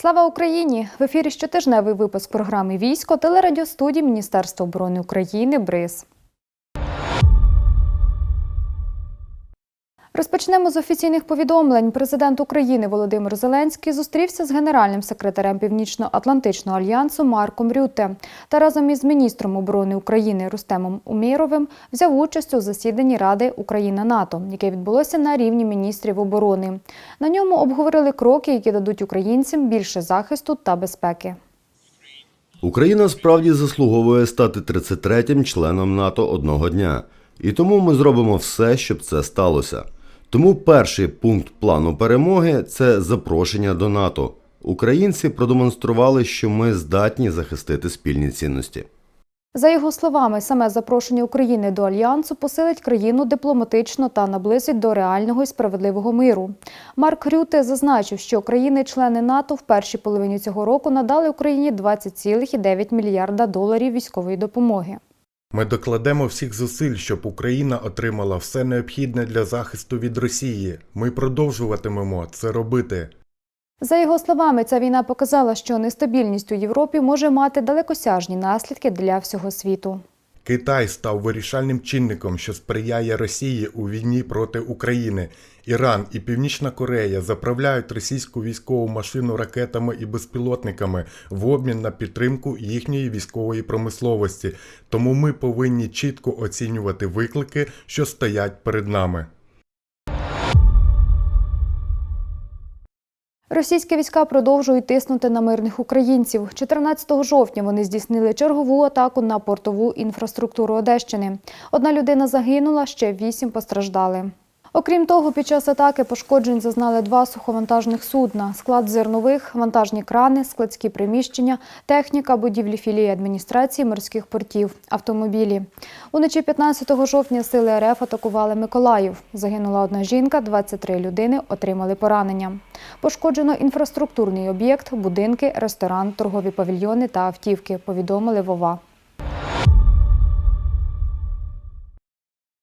Слава Україні! В ефірі щотижневий випуск програми Військо телерадіостудії Міністерства оборони України БРИЗ. Розпочнемо з офіційних повідомлень. Президент України Володимир Зеленський зустрівся з генеральним секретарем Північно-Атлантичного альянсу Марком Рюте та разом із міністром оборони України Рустемом Умєровим взяв участь у засіданні Ради Україна-НАТО, яке відбулося на рівні міністрів оборони. На ньому обговорили кроки, які дадуть українцям більше захисту та безпеки. Україна справді заслуговує стати 33-м членом НАТО одного дня, і тому ми зробимо все, щоб це сталося. Тому перший пункт плану перемоги це запрошення до НАТО. Українці продемонстрували, що ми здатні захистити спільні цінності. За його словами, саме запрошення України до альянсу посилить країну дипломатично та наблизить до реального і справедливого миру. Марк Рюте зазначив, що країни-члени НАТО в першій половині цього року надали Україні 20,9 мільярда доларів військової допомоги. Ми докладемо всіх зусиль, щоб Україна отримала все необхідне для захисту від Росії. Ми продовжуватимемо це робити. За його словами, ця війна показала, що нестабільність у Європі може мати далекосяжні наслідки для всього світу. Китай став вирішальним чинником, що сприяє Росії у війні проти України. Іран і Північна Корея заправляють російську військову машину ракетами і безпілотниками в обмін на підтримку їхньої військової промисловості. Тому ми повинні чітко оцінювати виклики, що стоять перед нами. Російські війська продовжують тиснути на мирних українців. 14 жовтня вони здійснили чергову атаку на портову інфраструктуру Одещини. Одна людина загинула, ще вісім постраждали. Окрім того, під час атаки пошкоджень зазнали два суховантажних судна, склад зернових, вантажні крани, складські приміщення, техніка, будівлі філії адміністрації морських портів, автомобілі. Уночі 15 жовтня сили РФ атакували Миколаїв. Загинула одна жінка, 23 людини отримали поранення. Пошкоджено інфраструктурний об'єкт, будинки, ресторан, торгові павільйони та автівки, повідомили Вова.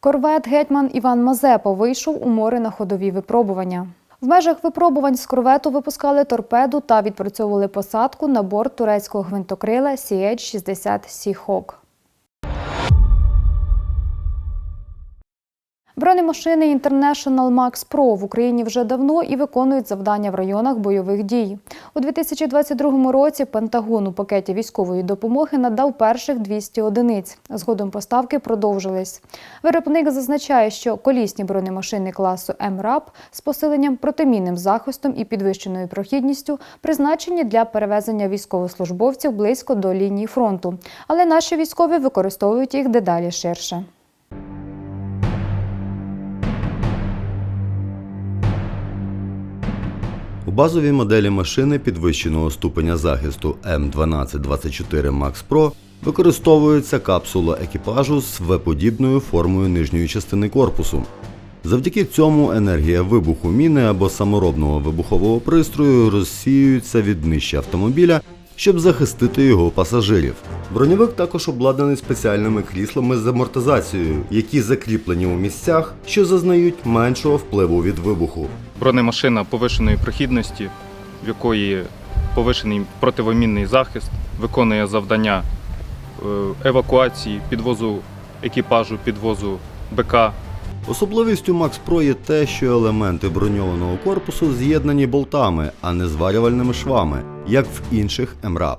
Корвет гетьман Іван Мазепа вийшов у море на ходові випробування. В межах випробувань з корвету випускали торпеду та відпрацьовували посадку на борт турецького гвинтокрила CH-60 Seahawk. Бронемашини International Max Pro в Україні вже давно і виконують завдання в районах бойових дій. У 2022 році Пентагон у пакеті військової допомоги надав перших 200 одиниць. Згодом поставки продовжились. Виробник зазначає, що колісні бронемашини класу МРАП з посиленням протимінним захистом і підвищеною прохідністю призначені для перевезення військовослужбовців близько до лінії фронту. Але наші військові використовують їх дедалі ширше. У базовій моделі машини підвищеного ступеня захисту М1224 Max Pro використовується капсула екіпажу з В-подібною формою нижньої частини корпусу. Завдяки цьому енергія вибуху міни або саморобного вибухового пристрою розсіюється від днища автомобіля, щоб захистити його пасажирів. Броньовик також обладнаний спеціальними кріслами з амортизацією, які закріплені у місцях, що зазнають меншого впливу від вибуху. бронемашина повишеної прохідності, в якої повишений противомінний захист, виконує завдання е, евакуації, підвозу екіпажу, підвозу БК. Особливістю Max Pro є те, що елементи броньованого корпусу з'єднані болтами, а не зварювальними швами, як в інших МРАП.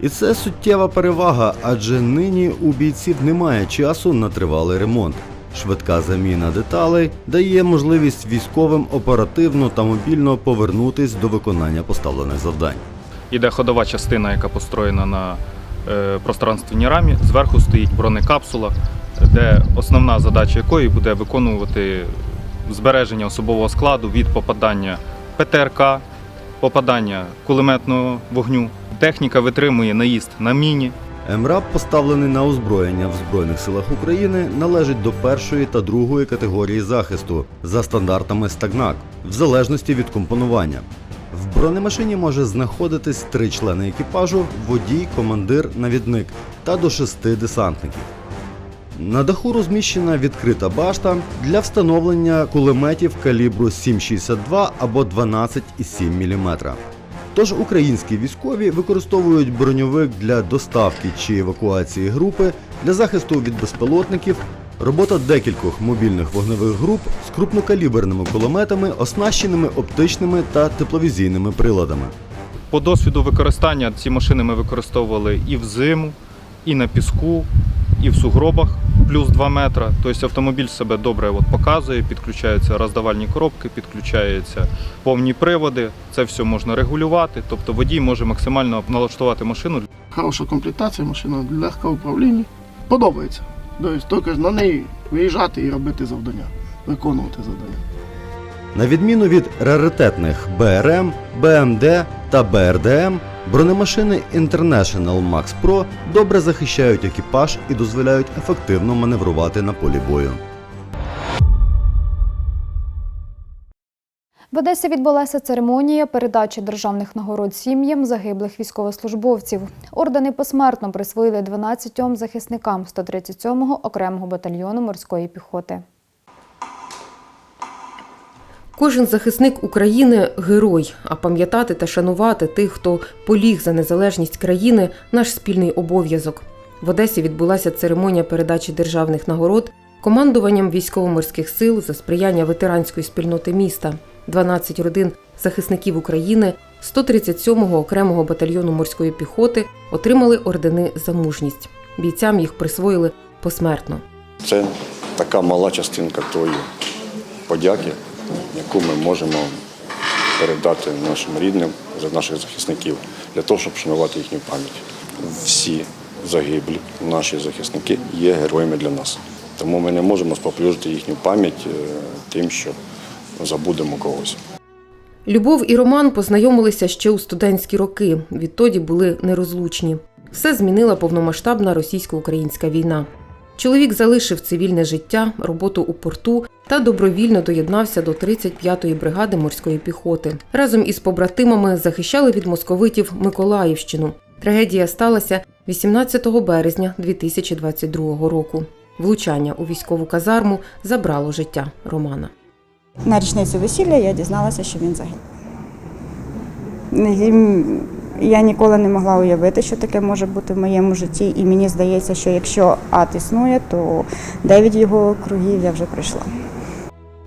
І це суттєва перевага, адже нині у бійців немає часу на тривалий ремонт. Швидка заміна деталей дає можливість військовим оперативно та мобільно повернутись до виконання поставлених завдань. Іде ходова частина, яка построєна на е, пространственній рамі. Зверху стоїть бронекапсула, де основна задача якої буде виконувати збереження особового складу від попадання ПТРК, попадання кулеметного вогню. Техніка витримує наїзд на міні, МРАП, поставлений на озброєння в Збройних силах України, належить до першої та другої категорії захисту за стандартами Стагнак, в залежності від компонування. В бронемашині може знаходитись три члени екіпажу, водій, командир, навідник та до шести десантників. На даху розміщена відкрита башта для встановлення кулеметів калібру 7,62 або 12,7 мм. Тож українські військові використовують броньовик для доставки чи евакуації групи, для захисту від безпілотників, робота декількох мобільних вогневих груп з крупнокаліберними кулеметами, оснащеними оптичними та тепловізійними приладами. По досвіду використання ці машини ми використовували і в зиму, і на піску, і в сугробах плюс 2 метра. Тобто автомобіль себе добре от показує, підключаються роздавальні коробки, підключаються повні приводи. Це все можна регулювати. Тобто водій може максимально налаштувати машину Хороша комплектація, машина легка в управлінні. Подобається. Тобто тільки на неї виїжджати і робити завдання, виконувати завдання. На відміну від раритетних БРМ, БМД та БРДМ, бронемашини International Max Pro добре захищають екіпаж і дозволяють ефективно маневрувати на полі бою. В Одесі відбулася церемонія передачі державних нагород сім'ям загиблих військовослужбовців. Ордени посмертно присвоїли 12 захисникам 137-го окремого батальйону морської піхоти. Кожен захисник України герой, а пам'ятати та шанувати тих, хто поліг за незалежність країни наш спільний обов'язок. В Одесі відбулася церемонія передачі державних нагород командуванням військово-морських сил за сприяння ветеранської спільноти міста. 12 родин захисників України 137-го окремого батальйону морської піхоти отримали ордени за мужність. Бійцям їх присвоїли посмертно. Це така мала частинка тої подяки, яку ми можемо передати нашим рідним за наших захисників для того, щоб шанувати їхню пам'ять. Всі загиблі наші захисники є героями для нас. Тому ми не можемо споплюжити їхню пам'ять е, тим, що забудемо когось. Любов і Роман познайомилися ще у студентські роки. Відтоді були нерозлучні. Все змінила повномасштабна російсько-українська війна. Чоловік залишив цивільне життя, роботу у порту та добровільно доєднався до 35-ї бригади морської піхоти. Разом із побратимами захищали від московитів Миколаївщину. Трагедія сталася 18 березня 2022 року. Влучання у військову казарму забрало життя Романа. На річницю весілля я дізналася, що він загинув. Я ніколи не могла уявити, що таке може бути в моєму житті, і мені здається, що якщо ад існує, то дев'ять його кругів я вже пройшла.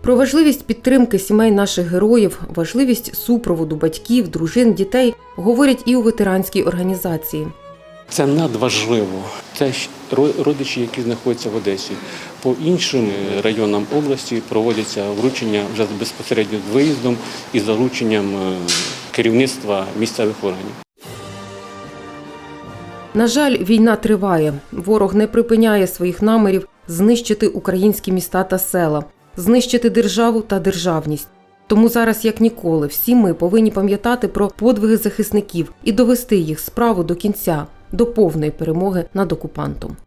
Про важливість підтримки сімей наших героїв, важливість супроводу батьків, дружин, дітей говорять і у ветеранській організації. Це надважливо. Це родичі, які знаходяться в Одесі. По іншим е, районам області проводяться вручення вже безпосередньо з виїздом і залученням е, керівництва місцевих органів. На жаль, війна триває. Ворог не припиняє своїх намірів знищити українські міста та села, знищити державу та державність. Тому зараз, як ніколи, всі ми повинні пам'ятати про подвиги захисників і довести їх справу до кінця, до повної перемоги над окупантом.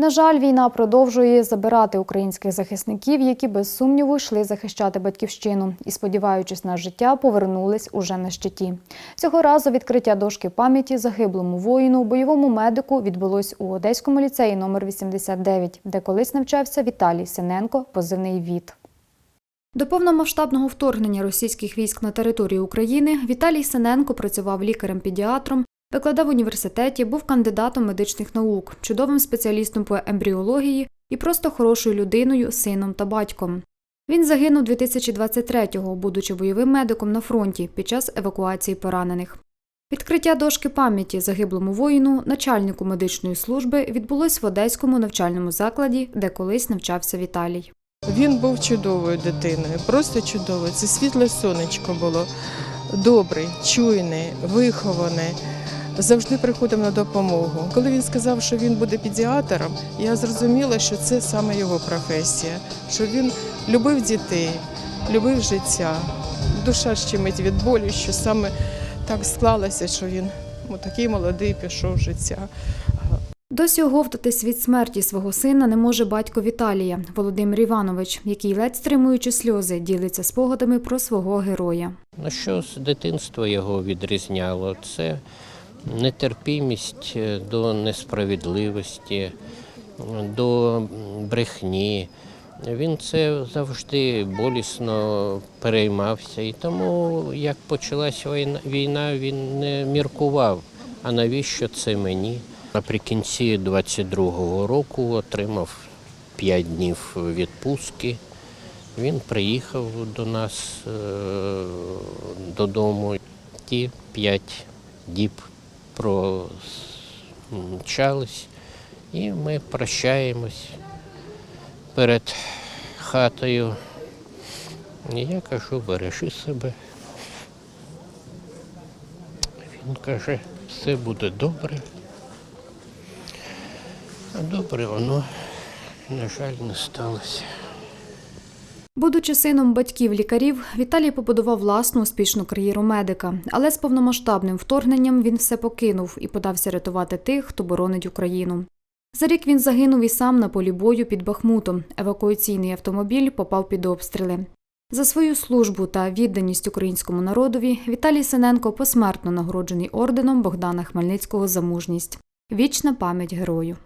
На жаль, війна продовжує забирати українських захисників, які без сумніву йшли захищати батьківщину і, сподіваючись на життя, повернулись уже на щиті. Цього разу відкриття дошки пам'яті загиблому воїну, бойовому медику відбулось у Одеському ліцеї номер 89, де колись навчався Віталій Синенко, позивний ВІТ. До повномасштабного вторгнення російських військ на територію України Віталій Синенко працював лікарем-педіатром, викладав в університеті, був кандидатом медичних наук, чудовим спеціалістом по ембріології і просто хорошою людиною, сином та батьком. Він загинув 2023-го, будучи бойовим медиком на фронті під час евакуації поранених. Відкриття дошки пам'яті загиблому воїну, начальнику медичної служби, відбулось в Одеському навчальному закладі, де колись навчався Віталій. Він був чудовою дитиною, просто чудовою. Це світле сонечко було. Добрий, чуйний, вихований, завжди приходив на допомогу. Коли він сказав, що він буде педіатром, я зрозуміла, що це саме його професія, що він любив дітей, любив життя. Душа щемить від болю, що саме так склалося, що він такий молодий пішов в життя. Досі оговтатись від смерті свого сина не може батько Віталія Володимир Іванович, який ледь стримуючи сльози, ділиться спогадами про свого героя. Ну, що з дитинства його відрізняло? Це нетерпімість до несправедливості, до брехні, Він це завжди болісно переймався. І тому, як почалася війна, війна, він не міркував, а навіщо це мені? Наприкінці 22-го року отримав 5 днів відпустки. Він приїхав до нас е, додому. Ті 5 діб промчались, і ми прощаємось перед хатою. Я кажу, бережи себе. Він каже, все буде добре. Добре воно, на жаль, не сталося. Будучи сином батьків лікарів, Віталій побудував власну успішну кар'єру медика, але з повномасштабним вторгненням він все покинув і подався рятувати тих, хто боронить Україну. За рік він загинув і сам на полі бою під Бахмутом. Евакуаційний автомобіль попав під обстріли. За свою службу та відданість українському народові Віталій Синенко посмертно нагороджений орденом Богдана Хмельницького за мужність. Вічна пам'ять герою.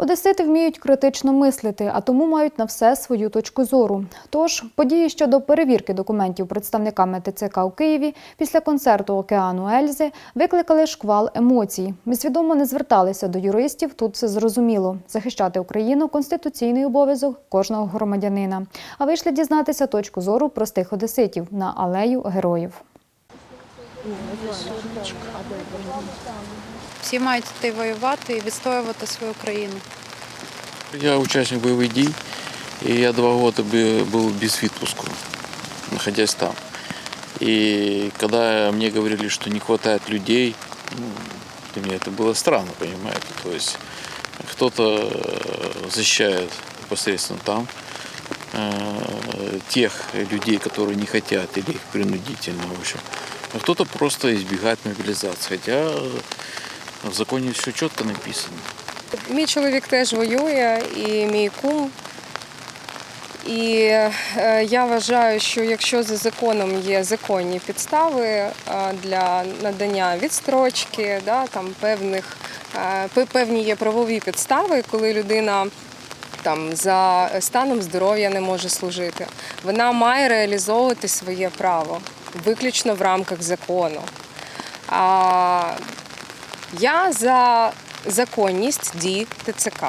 Одесити вміють критично мислити, а тому мають на все свою точку зору. Тож події щодо перевірки документів представниками ТЦК у Києві після концерту Океану Ельзи викликали шквал емоцій. Ми свідомо не зверталися до юристів. Тут все зрозуміло. Захищати Україну конституційний обов'язок кожного громадянина. А вийшли дізнатися точку зору простих одеситів на алею героїв. Всі мають йти воювати і відстоювати свою країну. Я участник боевых дій, и я два года бы- был без відпуску, находясь там. И когда мне говорили, что не хватает людей, ну, для меня это было странно, понимаете. То есть кто-то э, защищает непосредственно там э, тех людей, которые не хотят, или их принудительно, в общем. А кто-то просто избегает мобилизации. Хотя э, в законе все четко написано. Мій чоловік теж воює, і мій кум. І е, я вважаю, що якщо за законом є законні підстави е, для надання відстрочки, да, там певних, е, певні є правові підстави, коли людина там за станом здоров'я не може служити, вона має реалізовувати своє право виключно в рамках закону. А я за законність дій ТЦК.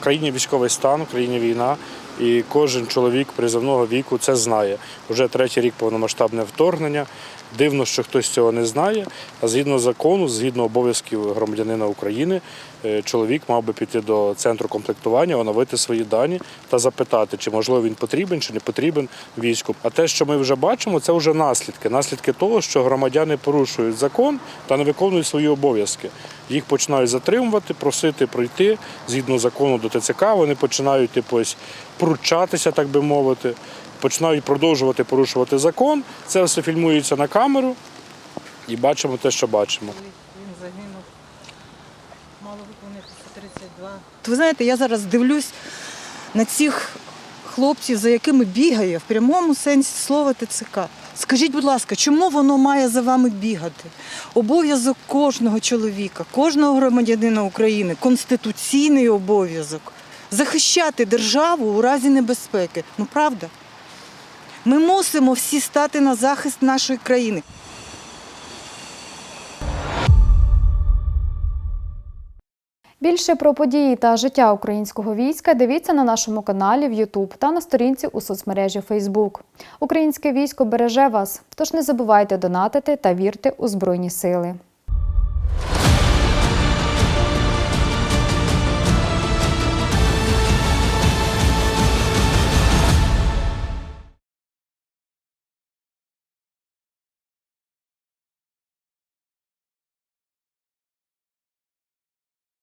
В країні військовий стан, в країні війна, і кожен чоловік призовного віку це знає. Уже третій рік повномасштабне вторгнення. Дивно, що хтось цього не знає. А згідно закону, згідно обов'язків громадянина України, е, чоловік мав би піти до центру комплектування, оновити свої дані та запитати, чи можливо він потрібен, чи не потрібен війську. А те, що ми вже бачимо, це вже наслідки. Наслідки того, що громадяни порушують закон та не виконують свої обов'язки. Їх починають затримувати, просити пройти згідно закону до ТЦК. Вони починають типу, ось пручатися, так би мовити, починають продовжувати порушувати закон. Це все фільмується на камеру і бачимо те, що бачимо. Він загинув. Мало виповнитися 32. Ви знаєте, я зараз дивлюсь на цих хлопців, за якими бігає в прямому сенсі слова ТЦК. Скажіть, будь ласка, чому воно має за вами бігати? Обов'язок кожного чоловіка, кожного громадянина України, конституційний обов'язок захищати державу у разі небезпеки. Ну правда? Ми мусимо всі стати на захист нашої країни. Більше про події та життя українського війська дивіться на нашому каналі в YouTube та на сторінці у соцмережі Facebook. Українське військо береже вас, тож не забувайте донатити та вірте у Збройні сили.